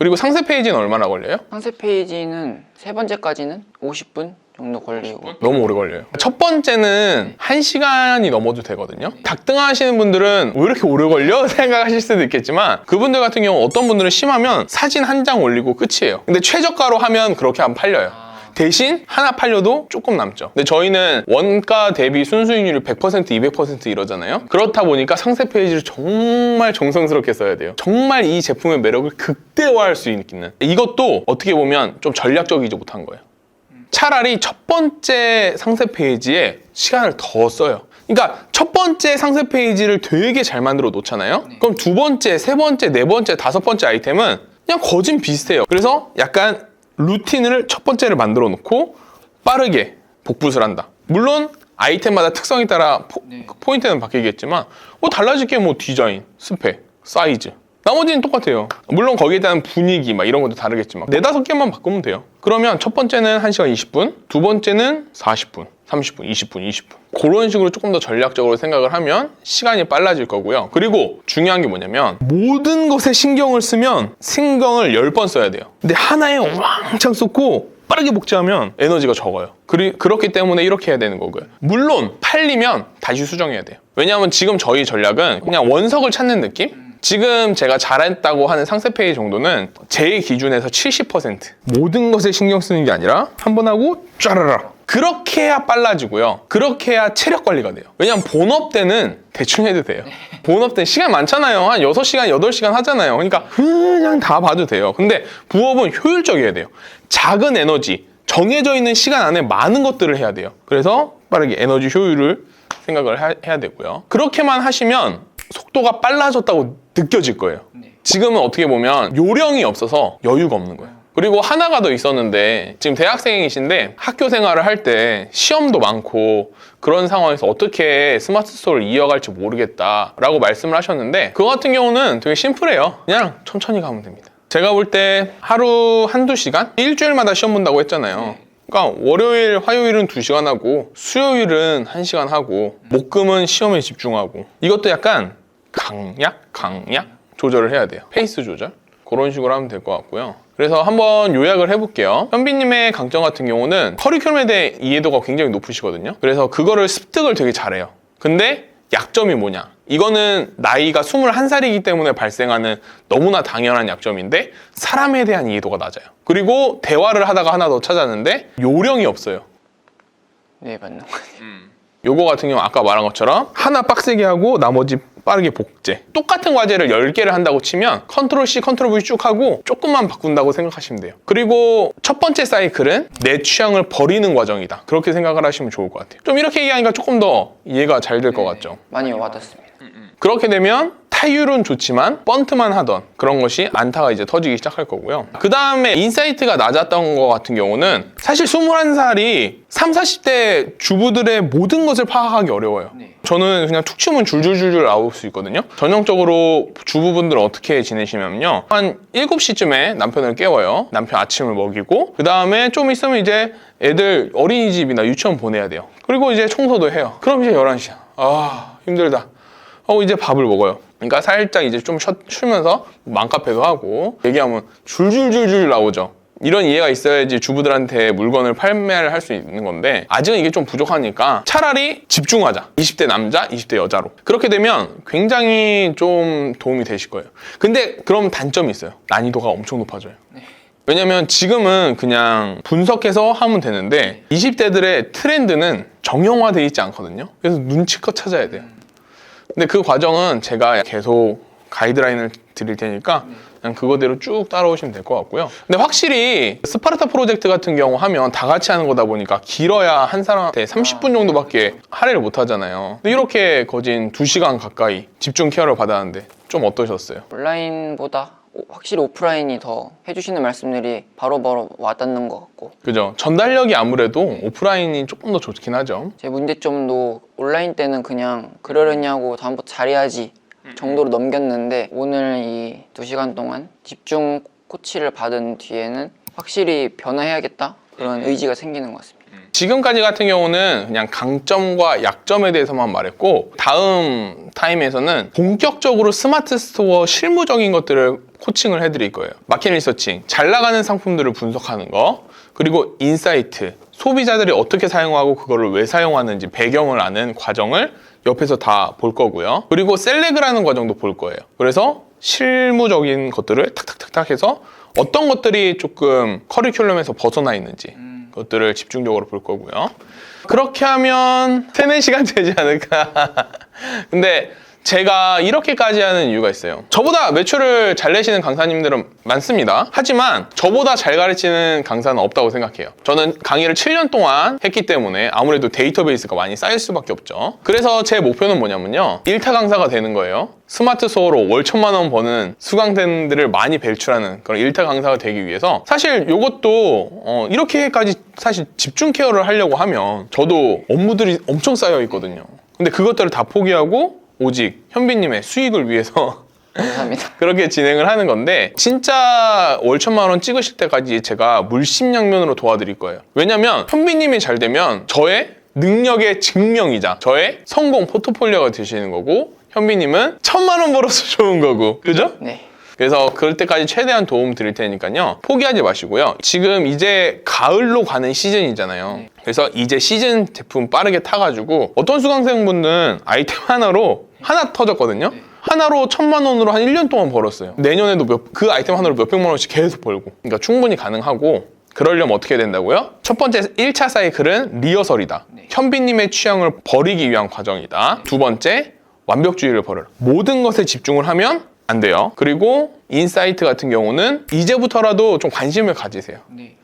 그리고 상세 페이지는 얼마나 걸려요? 상세 페이지는 세 번째까지는 50분 정도 걸리고 너무 오래 걸려요. 첫 번째는 1시간이 넘어도 되거든요. 닭등하 하시는 분들은 왜 이렇게 오래 걸려? 생각하실 수도 있겠지만 그분들 같은 경우 어떤 분들은 심하면 사진 한 장 올리고 끝이에요. 근데 최저가로 하면 그렇게 안 팔려요. 대신 하나 팔려도 조금 남죠. 근데 저희는 원가 대비 순수익률이 100% 200% 이러잖아요. 그렇다 보니까 상세 페이지를 정말 정성스럽게 써야 돼요. 정말 이 제품의 매력을 극대화할 수 있는 이것도 어떻게 보면 좀 전략적이지 못한 거예요. 차라리 첫 번째 상세 페이지에 시간을 더 써요. 그러니까 첫 번째 상세 페이지를 되게 잘 만들어 놓잖아요. 그럼 두 번째, 세 번째, 네 번째, 다섯 번째 아이템은 그냥 거진 비슷해요. 그래서 약간 루틴을 첫 번째를 만들어 놓고 빠르게 복붙을 한다. 물론 아이템마다 특성에 따라 포, 인트는 바뀌겠지만 뭐 달라질 게 뭐 디자인, 스펙, 사이즈 나머지는 똑같아요. 물론 거기에 대한 분위기 막 이런 것도 다르겠지만 네다섯 개만 바꾸면 돼요. 그러면 첫 번째는 1시간 20분, 두 번째는 40분, 30분, 20분, 20분. 그런 식으로 조금 더 전략적으로 생각을 하면 시간이 빨라질 거고요. 그리고 중요한 게 뭐냐면 모든 것에 신경을 쓰면 신경을 10번 써야 돼요. 근데 하나에 왕창 쏟고 빠르게 복제하면 에너지가 적어요. 그리, 그렇기 때문에 이렇게 해야 되는 거고요. 물론 팔리면 다시 수정해야 돼요. 왜냐하면 지금 저희 전략은 그냥 원석을 찾는 느낌? 지금 제가 잘했다고 하는 상세 페이지 정도는 제 기준에서 70% 모든 것에 신경 쓰는 게 아니라 한 번 하고 쫘라락 그렇게 해야 빨라지고요. 그렇게 해야 체력 관리가 돼요. 왜냐면 본업 때는 대충 해도 돼요. 본업 때 시간 많잖아요. 한 6시간, 8시간 하잖아요. 그러니까 그냥 다 봐도 돼요. 근데 부업은 효율적이어야 돼요. 작은 에너지, 정해져 있는 시간 안에 많은 것들을 해야 돼요. 그래서 빠르게 에너지 효율을 생각을 하- 해야 되고요. 그렇게만 하시면 속도가 빨라졌다고 느껴질 거예요. 지금은 어떻게 보면 요령이 없어서 여유가 없는 거예요. 그리고 하나가 더 있었는데 지금 대학생이신데 학교 생활을 할 때 시험도 많고 그런 상황에서 어떻게 스마트 스토어를 이어갈지 모르겠다라고 말씀을 하셨는데 그거 같은 경우는 되게 심플해요. 그냥 천천히 가면 됩니다. 제가 볼 때 하루 한두 시간? 일주일마다 시험 본다고 했잖아요. 그러니까 월요일, 화요일은 2시간 하고 수요일은 1시간 하고 목금은 시험에 집중하고 이것도 약간 강약, 강약 조절을 해야 돼요. 페이스 조절. 그런 식으로 하면 될 것 같고요. 그래서 한번 요약을 해볼게요. 현빈님의 강점 같은 경우는 커리큘럼에 대해 이해도가 굉장히 높으시거든요. 그래서 그거를 습득을 되게 잘해요. 근데 약점이 뭐냐? 이거는 나이가 21살이기 때문에 발생하는 너무나 당연한 약점인데 사람에 대한 이해도가 낮아요. 그리고 대화를 하다가 하나 더 찾았는데 요령이 없어요. 네 맞는 것 같아요. 요거 같은 경우 아까 말한 것처럼 하나 빡세게 하고 나머지 빠르게 복제. 똑같은 과제를 10개를 한다고 치면 컨트롤 C, 컨트롤 V 쭉 하고 조금만 바꾼다고 생각하시면 돼요. 그리고 첫 번째 사이클은 내 취향을 버리는 과정이다. 그렇게 생각을 하시면 좋을 것 같아요. 좀 이렇게 얘기하니까 조금 더 이해가 잘 될 것 같죠. 많이 와닿습니다. 그렇게 되면 타율은 좋지만 번트만 하던 그런 것이 안타가 이제 터지기 시작할 거고요. 그 다음에 인사이트가 낮았던 것 같은 경우는 사실 21살이 3, 40대 주부들의 모든 것을 파악하기 어려워요. 네. 저는 그냥 툭 치면 줄줄줄줄 나올 수 있거든요. 전형적으로 주부분들 어떻게 지내시냐면요. 한 7시쯤에 남편을 깨워요. 남편 아침을 먹이고 그 다음에 좀 있으면 이제 애들 어린이집이나 유치원 보내야 돼요. 그리고 이제 청소도 해요. 그럼 이제 11시야. 아 힘들다. 하고 이제 밥을 먹어요. 그러니까 살짝 이제 좀 쉬, 쉬면서 맘카페도 하고 얘기하면 줄줄줄줄 나오죠. 이런 이해가 있어야지 주부들한테 물건을 판매를 할 수 있는 건데 아직은 이게 좀 부족하니까 차라리 집중하자. 20대 남자, 20대 여자로. 그렇게 되면 굉장히 좀 도움이 되실 거예요. 근데 그럼 단점이 있어요. 난이도가 엄청 높아져요. 왜냐면 지금은 그냥 분석해서 하면 되는데 20대들의 트렌드는 정형화돼 있지 않거든요. 그래서 눈치껏 찾아야 돼요. 근데 그 과정은 제가 계속 가이드라인을 드릴 테니까 그냥 그거대로 쭉 따라오시면 될 것 같고요. 근데 확실히 스파르타 프로젝트 같은 경우 하면 다 같이 하는 거다 보니까 길어야 한 사람한테 30분 정도밖에 할애를 못 하잖아요. 근데 이렇게 거진 2시간 가까이 집중 케어를 받았는데 좀 어떠셨어요? 온라인보다 오- 확실히 오프라인이 더 해주시는 말씀들이 바로 바로 와닿는 것 같고 그죠? 전달력이 아무래도 오프라인이 조금 더 좋긴 하죠. 제 문제점도 온라인 때는 그냥 그러려냐고 다음부터 잘해야지 정도로 넘겼는데 오늘 이 두 시간 동안 집중 코치를 받은 뒤에는 확실히 변화해야겠다 그런 의지가 생기는 것 같습니다. 지금까지 같은 경우는 그냥 강점과 약점에 대해서만 말했고 다음 타임에서는 본격적으로 스마트 스토어 실무적인 것들을 코칭을 해드릴 거예요. 마켓 리서칭, 잘 나가는 상품들을 분석하는 거, 그리고 인사이트, 소비자들이 어떻게 사용하고 그거를 왜 사용하는지 배경을 아는 과정을 옆에서 다 볼 거고요. 그리고 셀렉이라는 과정도 볼 거예요. 그래서 실무적인 것들을 탁탁탁탁 해서 어떤 것들이 조금 커리큘럼에서 벗어나 있는지 그 것들을 집중적으로 볼 거고요. 그렇게 하면 3, 4시간 되지 않을까. 근데 제가 이렇게까지 하는 이유가 있어요. 저보다 매출을 잘 내시는 강사님들은 많습니다. 하지만 저보다 잘 가르치는 강사는 없다고 생각해요. 저는 강의를 7년 동안 했기 때문에 아무래도 데이터베이스가 많이 쌓일 수밖에 없죠. 그래서 제 목표는 뭐냐면요. 1타 강사가 되는 거예요. 스마트 수어로 월 천만 원 버는 수강생들을 많이 배출하는 그런 1타 강사가 되기 위해서 사실 이것도 어, 이렇게까지 사실 집중 케어를 하려고 하면 저도 업무들이 엄청 쌓여 있거든요. 근데 그것들을 다 포기하고 오직 현빈님의 수익을 위해서 감사합니다. 그렇게 진행을 하는 건데 진짜 월 천만 원 찍으실 때까지 제가 물심양면으로 도와드릴 거예요. 왜냐면 현빈님이 잘 되면 저의 능력의 증명이자 저의 성공 포트폴리오가 되시는 거고 현빈님은 천만 원 벌어서 좋은 거고 그죠? 네. 그래서 그럴 때까지 최대한 도움 드릴 테니까요. 포기하지 마시고요. 지금 이제 가을로 가는 시즌이잖아요. 그래서 이제 시즌 제품 빠르게 타가지고 어떤 수강생분은 아이템 하나로 하나 터졌거든요. 하나로 천만 원으로 한 1년 동안 벌었어요. 내년에도 몇, 그 아이템 하나로 몇백만 원씩 계속 벌고. 그러니까 충분히 가능하고 그러려면 어떻게 된다고요? 첫 번째 1차 사이클은 리허설이다. 현빈님의 취향을 버리기 위한 과정이다. 두 번째, 완벽주의를 버려라. 모든 것에 집중을 하면 안 돼요. 그리고 인사이트 같은 경우는 이제부터라도 좀 관심을 가지세요. 네.